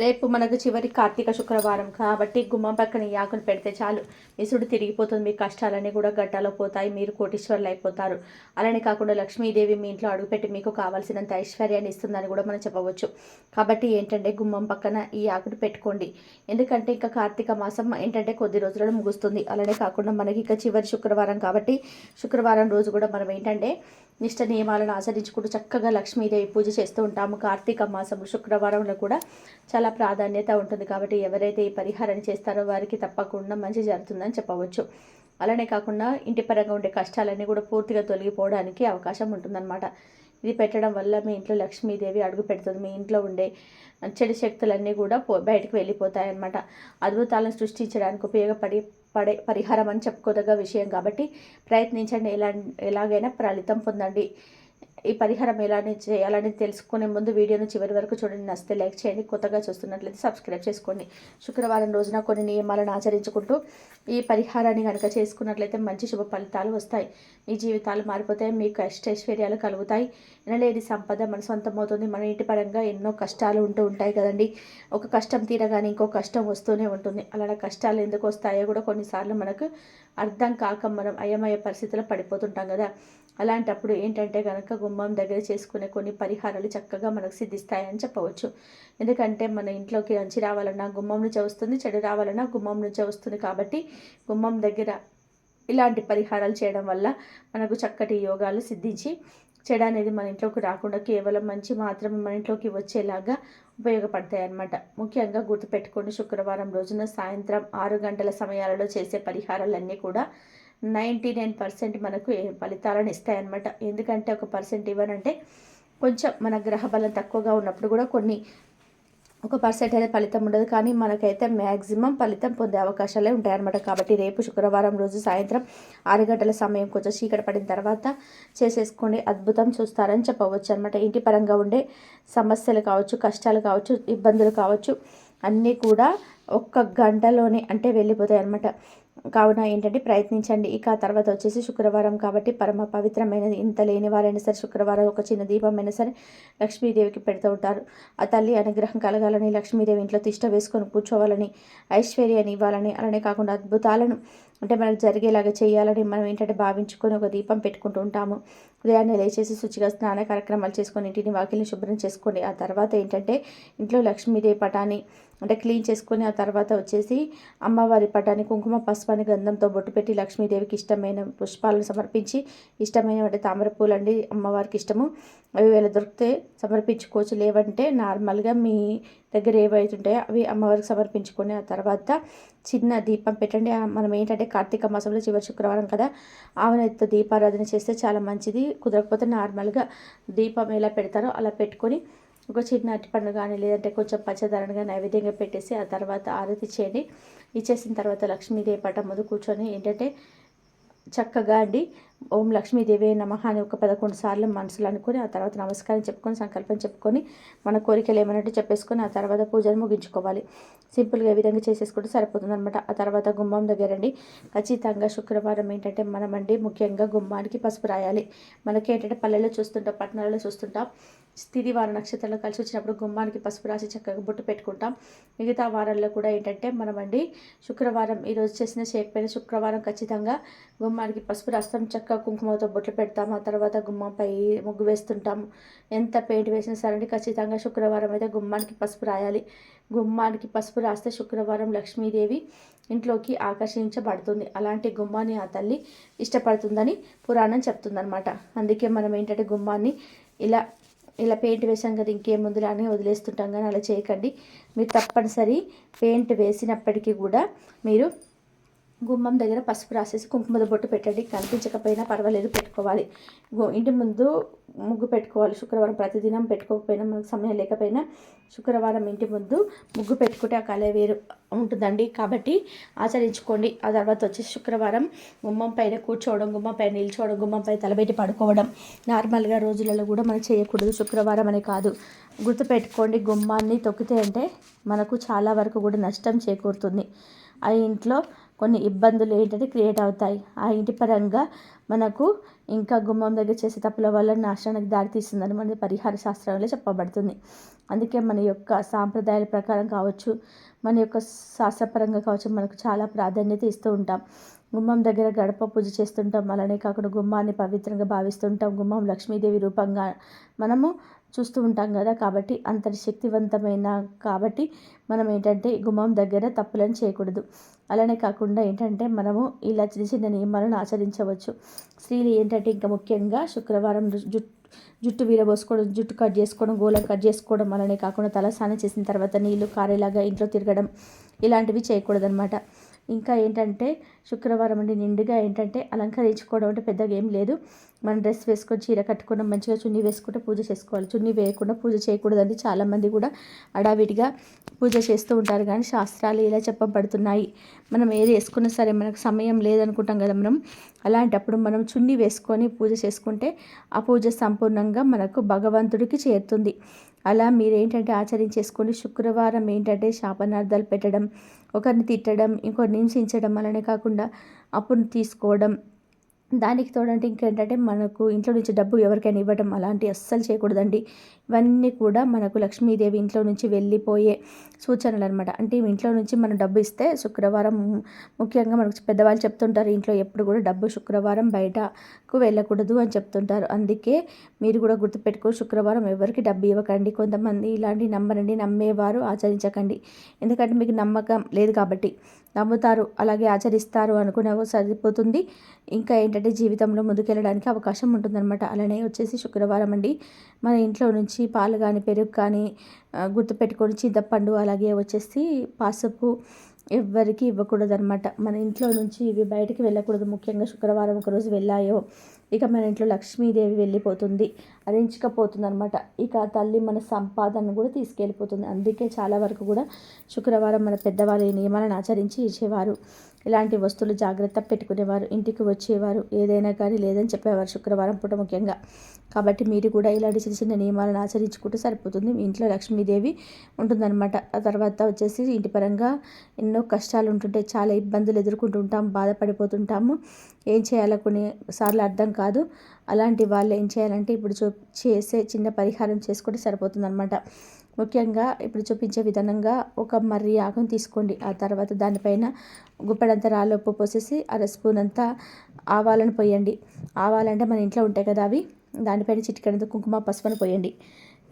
రేపు మనకు చివరి కార్తీక శుక్రవారం కాబట్టి గుమ్మం పక్కన ఈ ఆకులు పెడితే చాలు. విసుడు తిరిగిపోతుంది మీ కష్టాలన్నీ కూడా గట్టాలో పోతాయి మీరు కోటీశ్వర్లు అయిపోతారు. అలానే కాకుండా లక్ష్మీదేవి మీ ఇంట్లో అడుగుపెట్టి మీకు కావాల్సినంత ఐశ్వర్యాన్ని ఇస్తుందని కూడా మనం చెప్పవచ్చు. కాబట్టి ఏంటంటే గుమ్మం పక్కన ఈ ఆకును పెట్టుకోండి. ఎందుకంటే ఇంకా కార్తీక మాసం ఏంటంటే కొద్ది రోజులలో ముగుస్తుంది. అలానే కాకుండా మనకి ఇంకా చివరి శుక్రవారం కాబట్టి శుక్రవారం రోజు కూడా మనం ఏంటంటే నిష్ట నియమాలను ఆచరించుకుంటూ చక్కగా లక్ష్మీదేవి పూజ చేస్తూ ఉంటాము. కార్తీక మాసము శుక్రవారంలో కూడా చాలా ప్రాధాన్యత ఉంటుంది కాబట్టి ఎవరైతే ఈ పరిహారాన్ని చేస్తారో వారికి తప్పకుండా మంచి జరుగుతుందని చెప్పవచ్చు. అలానే కాకుండా ఇంటి పరంగా ఉండే కష్టాలన్నీ కూడా పూర్తిగా తొలగిపోవడానికి అవకాశం ఉంటుందన్నమాట. ఇది పెట్టడం వల్ల మీ ఇంట్లో లక్ష్మీదేవి అడుగు పెడుతుంది. మీ ఇంట్లో ఉండే చెడు శక్తులన్నీ కూడా బయటకు వెళ్ళిపోతాయి అన్నమాట అద్భుతాలను సృష్టించడానికి ఉపయోగపడి పడే పరిహారం అని చెప్పుకోదగ్గ విషయం కాబట్టి ప్రయత్నించండి. ఎలా ఎలాగైనా ఫలితం పొందండి. ఈ పరిహారం ఎలా చేయాలని తెలుసుకునే ముందు వీడియోను చివరి వరకు చూడండి. నచ్చితే లైక్ చేయండి. కొత్తగా చూస్తున్నట్లయితే సబ్స్క్రైబ్ చేసుకోండి. శుక్రవారం రోజున కొన్ని నియమాలను ఆచరించుకుంటూ ఈ పరిహారాన్ని కనుక చేసుకున్నట్లయితే మంచి శుభ ఫలితాలు వస్తాయి. మీ జీవితాలు మారిపోతాయి మీకు అష్టైశ్వర్యాలు కలుగుతాయి. వినలేని సంపద మన సొంతమవుతుంది. మన ఇంటి పరంగా ఎన్నో కష్టాలు ఉంటూ ఉంటాయి కదండి. ఒక కష్టం తీరగానే ఇంకో కష్టం వస్తూనే ఉంటుంది. అలానే కష్టాలు ఎందుకు వస్తాయో కూడా కొన్నిసార్లు మనకు అర్థం కాక మనం అయమయ పరిస్థితుల్లో పడిపోతుంటాం కదా. అలాంటప్పుడు ఏంటంటే కనుక గుమ్మం దగ్గర చేసుకునే కొన్ని పరిహారాలు చక్కగా మనకు సిద్ధిస్తాయని చెప్పవచ్చు. ఎందుకంటే మన ఇంట్లోకి మంచి రావాలన్నా గుమ్మం నుంచి వస్తుంది చెడు రావాలన్నా గుమ్మం నుంచి వస్తుంది కాబట్టి గుమ్మం దగ్గర ఇలాంటి పరిహారాలు చేయడం వల్ల మనకు చక్కటి యోగాలు సిద్ధించి చెడు అనేది మన ఇంట్లోకి రాకుండా కేవలం మంచి మాత్రమే మన ఇంట్లోకి వచ్చేలాగా ఉపయోగపడతాయి అన్నమాట ముఖ్యంగా గుర్తుపెట్టుకోండి శుక్రవారం రోజున సాయంత్రం ఆరు గంటల సమయాలలో చేసే పరిహారాలన్నీ కూడా నైంటీ నైన్ పర్సెంట్ మనకు ఫలితాలను ఇస్తాయన్నమాట. ఎందుకంటే ఒక పర్సెంట్ ఇవ్వనంటే కొంచెం మన గ్రహ బలం తక్కువగా ఉన్నప్పుడు కూడా కొన్ని ఒక పర్సెంట్ అయితే ఫలితం ఉండదు. కానీ మనకైతే మ్యాక్సిమం ఫలితం పొందే అవకాశాలే ఉంటాయన్నమాట. కాబట్టి రేపు శుక్రవారం రోజు సాయంత్రం ఆరు గంటల సమయం కొంచెం చీకటి పడిన తర్వాత చేసేసుకోండి. అద్భుతం చూస్తారని చెప్పవచ్చు అనమాట ఇంటి పరంగా ఉండే సమస్యలు కావచ్చు కష్టాలు కావచ్చు ఇబ్బందులు కావచ్చు అన్నీ కూడా ఒక్క గంటలోనే అంటే వెళ్ళిపోతాయి అనమాట కావున ఏంటంటే ప్రయత్నించండి. ఇక తర్వాత వచ్చేసి శుక్రవారం కాబట్టి పరమ పవిత్రమైనది ఇంత లేని వారైనా సరే శుక్రవారం ఒక చిన్న దీపం అయినా సరే లక్ష్మీదేవికి పెడుతూ ఉంటారు. ఆ తల్లి అనుగ్రహం కలగాలని లక్ష్మీదేవి ఇంట్లో తిష్ట వేసుకొని కూర్చోవాలని ఐశ్వర్యాన్ని ఇవ్వాలని అలానే కాకుండా అద్భుతాలను అంటే మనకు జరిగేలాగా చేయాలని మనం ఏంటంటే భావించుకొని ఒక దీపం పెట్టుకుంటూ ఉంటాము. ఉదయాన్నే లేచేసి శుచిగా స్నాన కార్యక్రమాలు చేసుకొని ఇంటిని వాకిల్ని శుభ్రం చేసుకోండి. ఆ తర్వాత ఏంటంటే ఇంట్లో లక్ష్మీదేవి పటాన్ని అంటే క్లీన్ చేసుకొని ఆ తర్వాత వచ్చేసి అమ్మవారి పటాన్ని కుంకుమ పసుపాన్ని గంధంతో బొట్టు పెట్టి లక్ష్మీదేవికి ఇష్టమైన పుష్పాలను సమర్పించి ఇష్టమైన అంటే తామర పూలండి అమ్మవారికి ఇష్టము. అవి వేళ దొరికితే సమర్పించుకోవచ్చు. లేవంటే నార్మల్గా మీ దగ్గర ఏవైతే ఉంటాయో అవి అమ్మవారికి సమర్పించుకొని ఆ తర్వాత చిన్న దీపం పెట్టండి. మనం ఏంటంటే కార్తీక మాసంలో చివరి శుక్రవారం కదా ఆవునెత్తో దీపారాధన చేస్తే చాలా మంచిది. కుదరకపోతే నార్మల్గా దీపం ఎలా పెడతారో అలా పెట్టుకొని ఒక చిన్న అరటిపండు కానీ లేదంటే కొంచెం పచ్చదనంగా నైవేద్యంగా పెట్టేసి ఆ తర్వాత ఆరతి చేయండి. ఇచ్చేసిన తర్వాత లక్ష్మీదేవి పటం ముందు కూర్చొని ఏంటంటే చక్కగా అండి. ఓం లక్ష్మీదేవి నమ అని ఒక పదకొండు సార్లు మనసులు అనుకుని ఆ తర్వాత నమస్కారం చెప్పుకొని సంకల్పం చెప్పుకొని మన కోరికలు ఏమన్నట్టు చెప్పేసుకొని ఆ తర్వాత పూజను ముగించుకోవాలి. సింపుల్గా ఏ విధంగా చేసేసుకుంటే సరిపోతుంది అనమాట ఆ తర్వాత గుమ్మం దగ్గర అండి. ఖచ్చితంగా శుక్రవారం ఏంటంటే మనమండి ముఖ్యంగా గుమ్మానికి పసుపు రాయాలి. మనకి ఏంటంటే పల్లెల్లో చూస్తుంటాం పట్టణాలలో చూస్తుంటాం. స్థితి వార నక్షత్రాలు కలిసి వచ్చినప్పుడు గుమ్మానికి పసుపు రాసి చక్కగా బొట్టు పెట్టుకుంటాం. మిగతా వారాల్లో కూడా ఏంటంటే మనమండి శుక్రవారం ఈరోజు చేసిన చేయకపోయిన శుక్రవారం ఖచ్చితంగా గుమ్మానికి పసుపు రాస్తాం. చక్కగా కుంకుమతో బొట్లు పెడతాం. ఆ తర్వాత గుమ్మంపై ముగ్గు వేస్తుంటాం. ఎంత పెయింట్ వేసినా సరే ఖచ్చితంగా శుక్రవారం అయితే గుమ్మానికి పసుపు రాయాలి. గుమ్మానికి పసుపు రాస్తే శుక్రవారం లక్ష్మీదేవి ఇంట్లోకి ఆకర్షించబడుతుంది. అలాంటి గుమ్మాన్ని ఆ తల్లి ఇష్టపడుతుందని పురాణం చెప్తుందనమాట అందుకే మనం ఏంటంటే గుమ్మాన్ని ఇలా ఇలా పెయింట్ వేసాం కదా ఇంకేముందులా అని వదిలేస్తుంటాం కానీ అలా చేయకండి. మీరు తప్పనిసరి పెయింట్ వేసినప్పటికీ కూడా మీరు గుమ్మం దగ్గర పసుపు రాసేసి కుంకుమద బొట్టు పెట్టండి. కనిపించకపోయినా పర్వాలేదు పెట్టుకోవాలి. ఇంటి ముందు ముగ్గు పెట్టుకోవాలి. శుక్రవారం ప్రతిదినం పెట్టుకోకపోయినా మనకు సమయం లేకపోయినా శుక్రవారం ఇంటి ముందు ముగ్గు పెట్టుకుంటే ఆ కళ వేరు ఉంటుందండి. కాబట్టి ఆచరించుకోండి. ఆ తర్వాత వచ్చేసి శుక్రవారం గుమ్మం పైన కూర్చోవడం గుమ్మం పైన నిల్చోవడం గుమ్మం తలబెట్టి పడుకోవడం. నార్మల్గా రోజులలో కూడా మనం చేయకూడదు. శుక్రవారం అనే కాదు. గుర్తుపెట్టుకోండి గుమ్మాన్ని తొక్కితే అంటే మనకు చాలా వరకు కూడా నష్టం చేకూరుతుంది. ఆ ఇంట్లో కొన్ని ఇబ్బందులు ఏంటంటే క్రియేట్ అవుతాయి. ఆ ఇంటి పరంగా మనకు ఇంకా గుమ్మం దగ్గర చేసే తప్పుల వల్ల నాశనానికి దారితీస్తుందని మన పరిహార శాస్త్రంలో చెప్పబడుతుంది. అందుకే మన యొక్క సాంప్రదాయాల ప్రకారం కావచ్చు మన యొక్క శాస్త్రపరంగా కావచ్చు మనకు చాలా ప్రాధాన్యత ఇస్తూ ఉంటాం. గుమ్మం దగ్గర గడప పూజ చేస్తుంటాం. అలానే కాకుండా గుమ్మాన్ని పవిత్రంగా భావిస్తుంటాం. గుమ్మం లక్ష్మీదేవి రూపంగా మనము చూస్తూ ఉంటాం కదా కాబట్టి అంతటి శక్తివంతమైన కాబట్టి మనం ఏంటంటే గుమ్మం దగ్గర తప్పులను చేయకూడదు. అలానే కాకుండా ఏంటంటే మనము ఇలా చిన్న చిన్న నియమాలను ఆచరించవచ్చు. స్త్రీలు ఏంటంటే ఇంకా ముఖ్యంగా శుక్రవారం జుట్టు జుట్టు వీరబోసుకోవడం జుట్టు కట్ చేసుకోవడం గోళం కట్ చేసుకోవడం అలానే కాకుండా తలస్నానం చేసిన తర్వాత నీళ్ళు కారేలాగా ఇంట్లో తిరగడం ఇలాంటివి చేయకూడదనమాట ఇంకా ఏంటంటే శుక్రవారం అండి నిండుగా ఏంటంటే అలంకరించుకోవడం అంటే పెద్దగా ఏం లేదు. మనం డ్రెస్ వేసుకొని చీర కట్టుకున్న మంచిగా చున్నీ వేసుకుంటే పూజ చేసుకోవాలి. చున్నీ వేయకుండా పూజ చేయకూడదండి. చాలామంది కూడా అడావిడిగా పూజ చేస్తూ ఉంటారు. కానీ శాస్త్రాలు ఇలా చెప్పబడుతున్నాయి మనం ఏది వేసుకున్నా సరే మనకు సమయం లేదనుకుంటాం కదా మనం. అలాంటప్పుడు మనం చున్నీ వేసుకొని పూజ చేసుకుంటే ఆ పూజ సంపూర్ణంగా మనకు భగవంతుడికి చేరుతుంది. అలా మీరేంటంటే ఆచరించేసుకొని శుక్రవారం ఏంటంటే శాపనార్థాలు పెట్టడం ఒకరిని తిట్టడం ఇంకొకరిని హింసించడం అలానే కాకుండా అప్పును తీసుకోవడం దానికి తోడంటే ఇంకేంటంటే మనకు ఇంట్లో నుంచి డబ్బు ఎవరికైనా ఇవ్వడం అలాంటి అస్సలు చేయకూడదండి. ఇవన్నీ కూడా మనకు లక్ష్మీదేవి ఇంట్లో నుంచి వెళ్ళిపోయే సూచనలు అనమాట అంటే ఇంట్లో నుంచి మనం డబ్బు ఇస్తే శుక్రవారం ముఖ్యంగా మనకు పెద్దవాళ్ళు చెప్తుంటారు ఇంట్లో ఎప్పుడు కూడా డబ్బు శుక్రవారం బయటకు వెళ్ళకూడదు అని చెప్తుంటారు. అందుకే మీరు కూడా గుర్తుపెట్టుకో శుక్రవారం ఎవరికి డబ్బు ఇవ్వకండి. కొంతమంది ఇలాంటి నమ్మరండి నమ్మేవారు ఆచరించకండి. ఎందుకంటే మీకు నమ్మకం లేదు కాబట్టి. నమ్ముతారు అలాగే ఆచరిస్తారు అనుకునేవో సరిపోతుంది. ఇంకా ఏంటంటే జీవితంలో ముందుకెళ్ళడానికి అవకాశం ఉంటుందన్నమాట. అలానే వచ్చేసి శుక్రవారం అండి. మన ఇంట్లో నుంచి పాలు కానీ పెరుగు కానీ గుర్తుపెట్టుకొని చింతపండు అలాగే వచ్చేసి పసుపు ఎవ్వరికీ ఇవ్వకూడదు అనమాట మన ఇంట్లో నుంచి ఇవి బయటకు వెళ్ళకూడదు. ముఖ్యంగా శుక్రవారం ఒకరోజు వెళ్ళాయో ఇక మన ఇంట్లో లక్ష్మీదేవి వెళ్ళిపోతుంది అరించకపోతుంది అనమాట ఇక తల్లి మన సంపాదన కూడా తీసుకెళ్ళిపోతుంది. అందుకే చాలా వరకు కూడా శుక్రవారం మన పెద్దవాళ్ళు ఈ నియమాలను ఆచరించి ఇచ్చేవారు. ఇలాంటి వస్తువులు జాగ్రత్త పెట్టుకునేవారు ఇంటికి వచ్చేవారు ఏదైనా కానీ లేదని చెప్పేవారు శుక్రవారం పూట ముఖ్యంగా. కాబట్టి మీరు కూడా ఇలాంటి చిన్న చిన్న నియమాలను ఆచరించుకుంటే సరిపోతుంది. మీ ఇంట్లో లక్ష్మీదేవి ఉంటుందన్నమాట. ఆ తర్వాత వచ్చేసి ఇంటి పరంగా ఎన్నో కష్టాలు ఉంటుంటాయి చాలా ఇబ్బందులు ఎదుర్కొంటుంటాం బాధపడిపోతుంటాము. ఏం చేయాలో కొన్ని సార్లు అర్థం కాదు. అలాంటి వాళ్ళు ఏం చేయాలంటే ఇప్పుడు చూ చేసే చిన్న పరిహారం చేసుకుంటే సరిపోతుందన్నమాట. ముఖ్యంగా ఇప్పుడు చూపించే విధానంగా ఒక మర్రి ఆకును తీసుకోండి. ఆ తర్వాత దానిపైన గుప్పెడంత రాళ్ళు ఉప్పు పోసేసి అర స్పూన్ అంతా ఆవాలను పోయండి. ఆవాలంటే మన ఇంట్లో ఉంటాయి కదా అవి. దానిపైన చిటికెడంత కుంకుమ పసుపును పోయండి.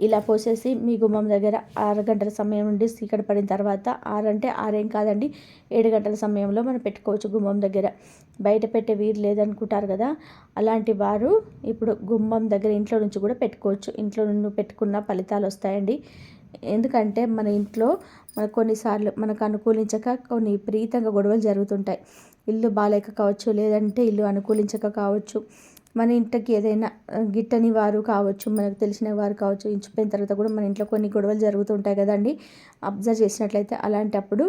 ఇలా పోసేసి మీ గుమ్మం దగ్గర ఆరు గంటల సమయం నుండి చీకటి పడిన తర్వాత ఆరంటే ఆరేం కాదండి ఏడు గంటల సమయంలో మనం పెట్టుకోవచ్చు గుమ్మం దగ్గర. బయట పెట్టే వీరు లేదనుకుంటారు కదా అలాంటి వారు ఇప్పుడు గుమ్మం దగ్గర ఇంట్లో నుంచి కూడా పెట్టుకోవచ్చు. ఇంట్లో నుండి పెట్టుకున్న ఫలితాలు వస్తాయండి. ఎందుకంటే మన ఇంట్లో మన కొన్నిసార్లు మనకు అనుకూలించక కొన్ని ప్రీతంగా గొడవలు జరుగుతుంటాయి. ఇల్లు బాగాలేక కావచ్చు లేదంటే ఇల్లు అనుకూలించక కావచ్చు. మన ఇంటికి ఏదైనా గిట్టని వారు కావచ్చు మనకు తెలిసిన వారు కావచ్చు ఇంచిపోయిన తర్వాత కూడా మన ఇంట్లో కొన్ని గొడవలు జరుగుతుంటాయి కదండి. అబ్జర్వ్ చేసినట్లయితే అలాంటప్పుడు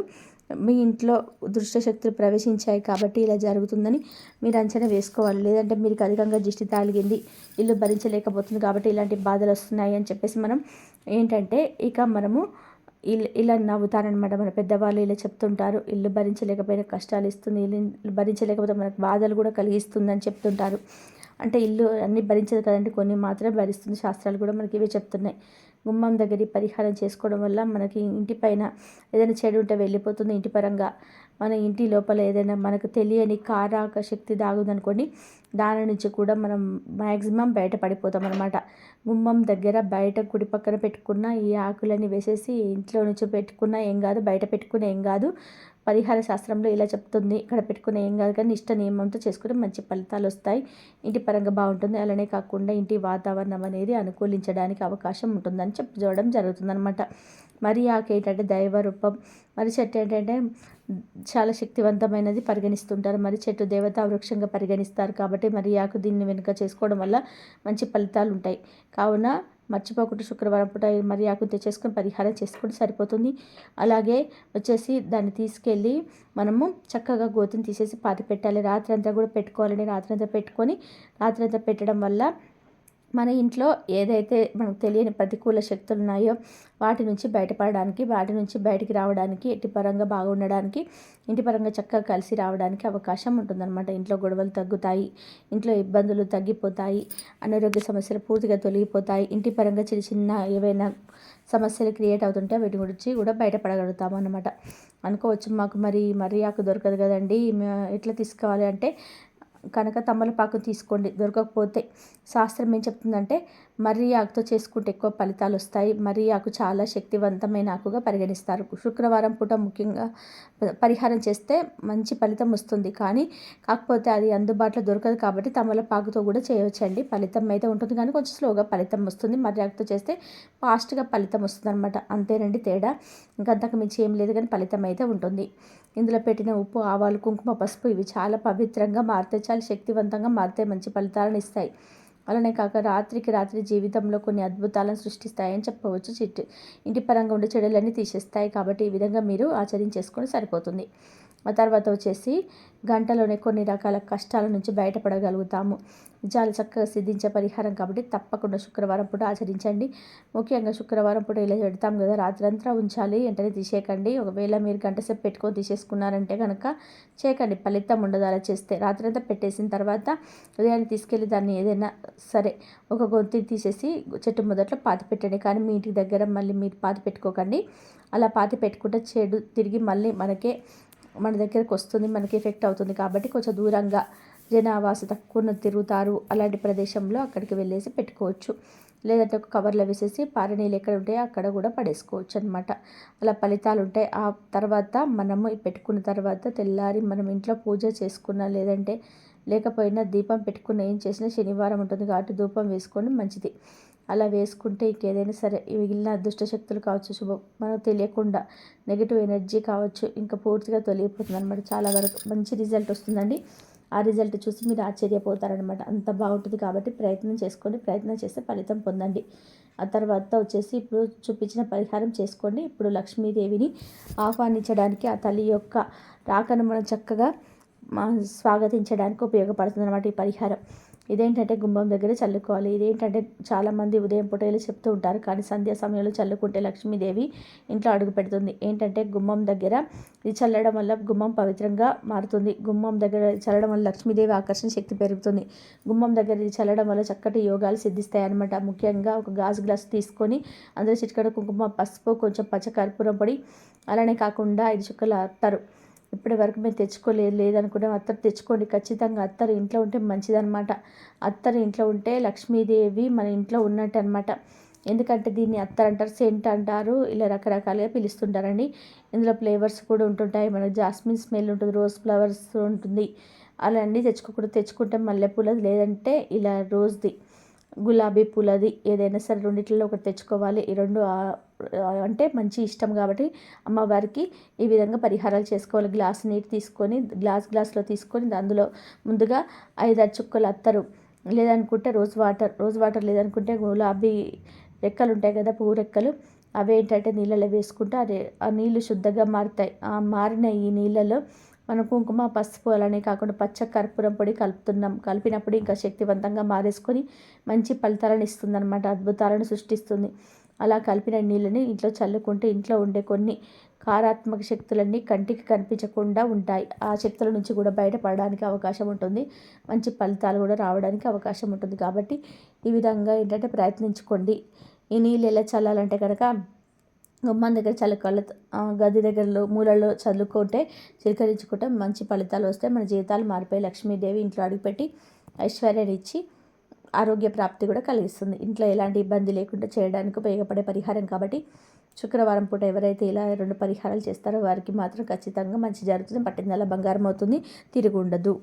మీ ఇంట్లో దుష్టశక్తులు ప్రవేశించాయి కాబట్టి ఇలా జరుగుతుందని మీరు అంచనా వేసుకోవాలి. లేదంటే మీరు అధికంగా దిష్టి తాలిగింది ఇల్లు భరించలేకపోతుంది కాబట్టి ఇలాంటి బాధలు వస్తున్నాయి అని చెప్పేసి మనం ఏంటంటే ఇక మనము ఇలా ఇలా నవ్వుతారనమాట మన పెద్దవాళ్ళు ఇలా చెప్తుంటారు ఇల్లు భరించలేకపోయినా కష్టాలు ఇస్తుంది ఇల్లు భరించలేకపోతే మనకు బాధలు కూడా కలిగిస్తుందని చెప్తుంటారు. అంటే ఇల్లు అన్నీ భరించదు కదండి. కొన్ని మాత్రమే భరిస్తుంది. శాస్త్రాలు కూడా మనకి ఇవే చెప్తున్నాయి. గుమ్మం దగ్గర పరిహారం చేసుకోవడం వల్ల మనకి ఇంటి పైన ఏదైనా చెడు ఉంటే వెళ్ళిపోతుంది. ఇంటి పరంగా మన ఇంటి లోపల ఏదైనా మనకు తెలియని కారాక శక్తి దాగుందనుకోండి దాని నుంచి కూడా మనం మ్యాక్సిమం బయటపడిపోతాం అనమాట గుమ్మం దగ్గర బయట గుడి పక్కన పెట్టుకున్న ఈ ఆకులన్నీ వేసేసి ఇంట్లో నుంచి పెట్టుకున్న ఏం కాదు బయట పెట్టుకున్న ఏం కాదు. పరిహార శాస్త్రంలో ఇలా చెప్తుంది. ఇక్కడ పెట్టుకునే ఏం కాదు కానీ ఇష్ట నియమంతో చేసుకుంటే మంచి ఫలితాలు వస్తాయి. ఇంటి పరంగా బాగుంటుంది. అలానే కాకుండా ఇంటి వాతావరణం అనేది అనుకూలించడానికి అవకాశం ఉంటుందని చెప్పడం జరుగుతుందనమాట మరి ఆకు ఏంటంటే దైవ రూపం. మరి చెట్టు ఏంటంటే చాలా శక్తివంతమైనది పరిగణిస్తుంటారు. మరి చెట్టు దేవతా వృక్షంగా పరిగణిస్తారు కాబట్టి మరి ఆకు దీన్ని వెనుక చేసుకోవడం వల్ల మంచి ఫలితాలు ఉంటాయి. కావున మర్చిపోకుండా శుక్రవారం పూట మరి ఆకు తెచ్చేసుకొని పరిహారం చేసుకుంటే సరిపోతుంది. అలాగే వచ్చేసి దాన్ని తీసుకెళ్ళి మనము చక్కగా గోతిని తీసేసి పాతి పెట్టాలి. రాత్రి అంతా కూడా పెట్టుకోవాలని రాత్రి అంతా పెట్టుకొని రాత్రి అంతా పెట్టడం వల్ల మన ఇంట్లో ఏదైతే మనకు తెలియని ప్రతికూల శక్తులు ఉన్నాయో వాటి నుంచి బయటపడడానికి వాటి నుంచి బయటికి రావడానికి ఎట్టి పరంగా బాగుండడానికి ఇంటి పరంగా చక్కగా కలిసి రావడానికి అవకాశం ఉంటుందన్నమాట. ఇంట్లో గొడవలు తగ్గుతాయి ఇంట్లో ఇబ్బందులు తగ్గిపోతాయి అనారోగ్య సమస్యలు పూర్తిగా తొలగిపోతాయి ఇంటి పరంగా చిన్న చిన్న ఏవైనా సమస్యలు క్రియేట్ అవుతుంటే వీటి గురించి కూడా బయటపడగలుగుతాము అనమాట అనుకోవచ్చు మాకు మరి మర్రి ఆకు దొరకదు కదండి. ఎట్లా తీసుకోవాలి అంటే కనుక తమలపాకు తీసుకోండి. దొరకకపోతే శాస్త్రం ఏం చెప్తుందంటే మర్రి ఆకుతో చేసుకుంటే ఎక్కువ ఫలితాలు వస్తాయి. మర్రి ఆకు చాలా శక్తివంతమైన ఆకుగా పరిగణిస్తారు. శుక్రవారం పూట ముఖ్యంగా పరిహారం చేస్తే మంచి ఫలితం వస్తుంది. కానీ కాకపోతే అది అందుబాటులో దొరకదు కాబట్టి తమలపాకుతో కూడా చేయవచ్చండి. ఫలితం అయితే ఉంటుంది కానీ కొంచెం స్లోగా ఫలితం వస్తుంది. మర్రి ఆకుతో చేస్తే ఫాస్ట్గా ఫలితం వస్తుంది అనమాట అంతేనండి తేడా. ఇంకంతకు మించి ఏం లేదు కానీ ఫలితం అయితే ఉంటుంది. ఇందులో పెట్టిన ఉప్పు ఆవాలు కుంకుమ పసుపు ఇవి చాలా పవిత్రంగా మారితే చాలా శక్తివంతంగా మారితే మంచి ఫలితాలను ఇస్తాయి. అలానే కాక రాత్రికి రాత్రి జీవితంలో కొన్ని అద్భుతాలను సృష్టిస్తాయని చెప్పవచ్చు చిట్టు. ఇంటి పరంగా ఉండే చెడులన్నీ తీసేస్తాయి కాబట్టి ఈ విధంగా మీరు ఆచరించేసుకొని సరిపోతుంది. ఆ తర్వాత వచ్చేసి గంటలోనే కొన్ని రకాల కష్టాల నుంచి బయటపడగలుగుతాము. నిజాలు చక్కగా సిద్ధించే పరిహారం కాబట్టి తప్పకుండా శుక్రవారం పూట ఆచరించండి. ముఖ్యంగా శుక్రవారం పూట ఇలా పెడతాం కదా రాత్రంతా ఉంచాలి వెంటనే తీసేయకండి. ఒకవేళ మీరు గంట సేపు పెట్టుకొని తీసేసుకున్నారంటే కనుక చేయకండి. ఫలితం ఉండదు అలా చేస్తే. రాత్రంతా పెట్టేసిన తర్వాత ఉదయాన్నే తీసుకెళ్ళి దాన్ని ఏదైనా సరే ఒక గొంతు తీసేసి చెట్టు మొదట్లో పాతి పెట్టండి. కానీ మీ ఇంటి దగ్గర మళ్ళీ మీరు పాతి పెట్టుకోకండి. అలా పాతి పెట్టుకుంటే చెడు తిరిగి మళ్ళీ మనకే మన దగ్గరకు వస్తుంది మనకి ఎఫెక్ట్ అవుతుంది కాబట్టి కొంచెం దూరంగా జనావాస తక్కువ తిరుగుతారు. అలాంటి ప్రదేశంలో అక్కడికి వెళ్ళేసి పెట్టుకోవచ్చు. లేదంటే ఒక కవర్లో వేసేసి పారనీళ్ళు ఎక్కడ ఉంటాయో అక్కడ కూడా పడేసుకోవచ్చు అనమాట అలా ఫలితాలు ఉంటాయి. ఆ తర్వాత మనము పెట్టుకున్న తర్వాత తెల్లారి మనం ఇంట్లో పూజ చేసుకున్న లేదంటే లేకపోయినా దీపం పెట్టుకున్న ఏం చేసినా శనివారం ఉంటుంది కాబట్టి ధూపం వేసుకొని మంచిది. అలా వేసుకుంటే ఇంకేదైనా సరే మిగిలిన అదృష్ట శక్తులు కావచ్చు శుభం మనకు తెలియకుండా నెగిటివ్ ఎనర్జీ కావచ్చు ఇంకా పూర్తిగా తొలగిపోతుంది అనమాట చాలా వరకు మంచి రిజల్ట్ వస్తుందండి. ఆ రిజల్ట్ చూసి మీరు ఆశ్చర్యపోతారనమాట అంత బాగుంటుంది కాబట్టి ప్రయత్నం చేసుకోండి ప్రయత్నం చేస్తే ఫలితం పొందండి. ఆ తర్వాత వచ్చేసి ఇప్పుడు చూపించిన పరిహారం చేసుకోండి. ఇప్పుడు లక్ష్మీదేవిని ఆహ్వానించడానికి ఆ తల్లి యొక్క రాకను మనం చక్కగా స్వాగతించడానికి ఉపయోగపడుతుంది అనమాట ఈ పరిహారం. ఇదేంటంటే గుమ్మం దగ్గర చల్లుకోవాలి. ఇదేంటంటే చాలామంది ఉదయం పూట చెప్తూ ఉంటారు కానీ సంధ్యా సమయంలో చల్లుకుంటే లక్ష్మీదేవి ఇంట్లో అడుగు పెడుతుంది. ఏంటంటే గుమ్మం దగ్గర ఇది చల్లడం వల్ల గుమ్మం పవిత్రంగా మారుతుంది. గుమ్మం దగ్గర చల్లడం వల్ల లక్ష్మీదేవి ఆకర్షణ శక్తి పెరుగుతుంది. గుమ్మం దగ్గర ఇది చల్లడం వల్ల చక్కటి యోగాలు సిద్ధిస్తాయి అనమాట ముఖ్యంగా ఒక గాజు గ్లాస్ తీసుకొని అందులో చిటికడ కుంకుమ పసుపు కొంచెం పచ్చ కర్పూరం పొడి అలానే కాకుండా ఐదు చుక్కలు అత్తారు. ఇప్పటి వరకు మేము తెచ్చుకోలేదు లేదనుకున్నాం అత్తరు తెచ్చుకోండి. ఖచ్చితంగా అత్తరు ఇంట్లో ఉంటే మంచిదనమాట అత్తరు ఇంట్లో ఉంటే లక్ష్మీదేవి మన ఇంట్లో ఉన్నట్టు అనమాట ఎందుకంటే దీన్ని అత్తర్ అంటారు సెంట్ అంటారు ఇలా రకరకాలుగా పిలుస్తుంటారండి. ఇందులో ఫ్లేవర్స్ కూడా ఉంటుంటాయి. మనకు జాస్మిన్ స్మెల్ ఉంటుంది రోజ్ ఫ్లవర్స్ ఉంటుంది. అలా అన్నీ తెచ్చుకోకూడదు తెచ్చుకుంటే మల్లెపూలది లేదంటే ఇలా రోజ్ది గులాబీ పూలది ఏదైనా సరే రెండిట్లో ఒకటి తెచ్చుకోవాలి. ఈ రెండు అంటే మంచి ఇష్టం కాబట్టి అమ్మవారికి ఈ విధంగా పరిహారాలు చేసుకోవాలి. గ్లాస్ నీటి తీసుకొని గ్లాస్ గ్లాస్లో తీసుకొని అందులో ముందుగా ఐదు చుక్కలు అత్తరు. లేదనుకుంటే రోజ్ వాటర్ రోజ్ వాటర్ లేదనుకుంటే గులాబీ రెక్కలు ఉంటాయి కదా పువ్వు రెక్కలు అవి ఏంటంటే నీళ్ళలో వేసుకుంటే అదే ఆ నీళ్ళు శుద్ధంగా మారుతాయి. ఆ మారిన ఈ నీళ్ళలో మనం కుంకుమ పసుపు అలానే కాకుండా పచ్చ కర్పూరం పొడి కలుపుతున్నాం. కలిపినప్పుడు ఇంకా శక్తివంతంగా మారేసుకొని మంచి ఫలితాలను ఇస్తుంది అనమాట అద్భుతాలను సృష్టిస్తుంది. అలా కలిపిన నీళ్ళని ఇంట్లో చల్లుకుంటే ఇంట్లో ఉండే కొన్ని కారాత్మక శక్తులన్నీ కంటికి కనిపించకుండా ఉంటాయి. ఆ శక్తుల నుంచి కూడా బయటపడడానికి అవకాశం ఉంటుంది. మంచి ఫలితాలు కూడా రావడానికి అవకాశం ఉంటుంది. కాబట్టి ఈ విధంగా ఏంటంటే ప్రయత్నించుకోండి. ఈ నీళ్ళు ఎలా చల్లాలంటే కనుక గుమ్మం దగ్గర చల్లుకోవాలి గది దగ్గరలో మూలలో చల్లుకుంటే చిలకరించుకుంటే మంచి ఫలితాలు వస్తాయి. మన జీవితాలు మారిపోయి లక్ష్మీదేవి ఇంట్లో అడుగుపెట్టి ఐశ్వర్యాన్ని ఇచ్చి ఆరోగ్య ప్రాప్తి కూడా కలిగిస్తుంది. ఇంట్లో ఎలాంటి ఇబ్బంది లేకుండా చేయడానికి ఉపయోగపడే పరిహారం కాబట్టి శుక్రవారం పూట ఎవరైతే ఇలా రెండు పరిహారాలు చేస్తారో వారికి మాత్రం ఖచ్చితంగా మంచి జరుగుతుంది పట్టిందల బంగారం అవుతుంది. తిరిగి ఉండదు